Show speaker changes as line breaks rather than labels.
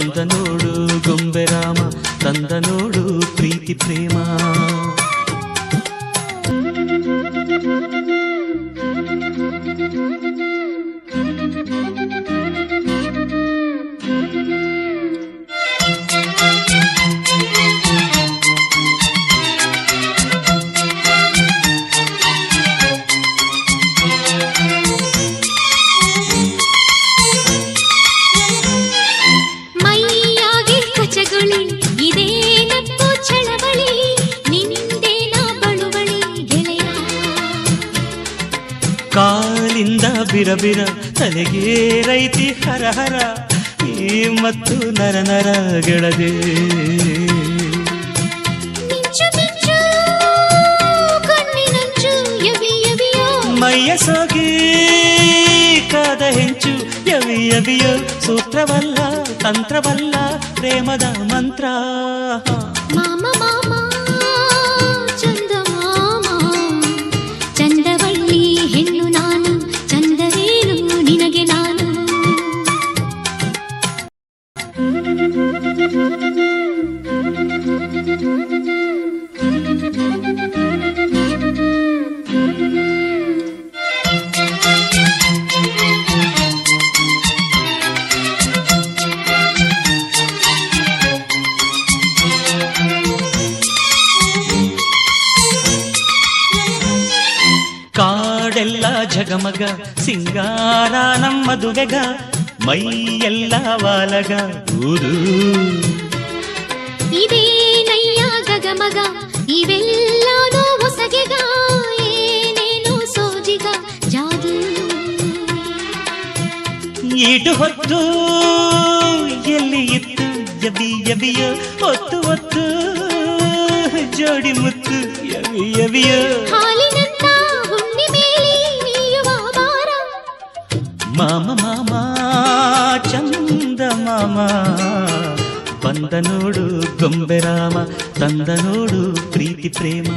తందనోడు గొంబెరామ తందనోడు ప్రీతి
ప్రేమ. ಬಿರಬಿರ ತಲೆಗೆ ರೈತಿ ಹರ ಹರ ಈ ಮತ್ತು ನರ ನರ ಗೆಳದೆ
ಮಿಂಚು ಮಿಂಚು ಕಣ್ಣಿನಂಚು ಯವಿ ಯವಿಯೋ
ಮೈಯ ಸೋಗಿ ಕಾದ ಹೆಂಚು ಯವಿ ಯವಿಯೋ ಸೂತ್ರವಲ್ಲ ತಂತ್ರವಲ್ಲ ಪ್ರೇಮದ ಮಂತ್ರ
ಮಾಮ ಮಾಮ
ಕಾಡೆಲ್ಲ ಜಗಮಗ ಸಿಂಗಾರ ನಮ್ಮದುವೆಗ ಮೈಯೆಲ್ಲ ವಾಲಗ. ಊರು.
ಇದೇ ನಯ್ಯ ಗಗಮಗ ಇವೆಲ್ಲ ಹೊಸಗೆಗ ಏನೇನು ಸೋಜಿಗ ಜಾದು.
ಈಟು ಹೊತ್ತು ಎಲ್ಲಿ ಇತ್ತು ಯಬಿ ಯಬಿಯ ಹೊತ್ತು ಹೊತ್ತು ಜೋಡಿ ಮುತ್ತು ಯವಿ ಯಬಿಯ
ಹಾಲಿನಂತ
ಮಾಮ ಮಾಮ ಚಂದ ಮಾಮ ಬಂದ ನೋಡು ಗೊಂಬೆ ರಾಮ ತಂದ ನೋಡು ಪ್ರೀತಿ ಪ್ರೇಮ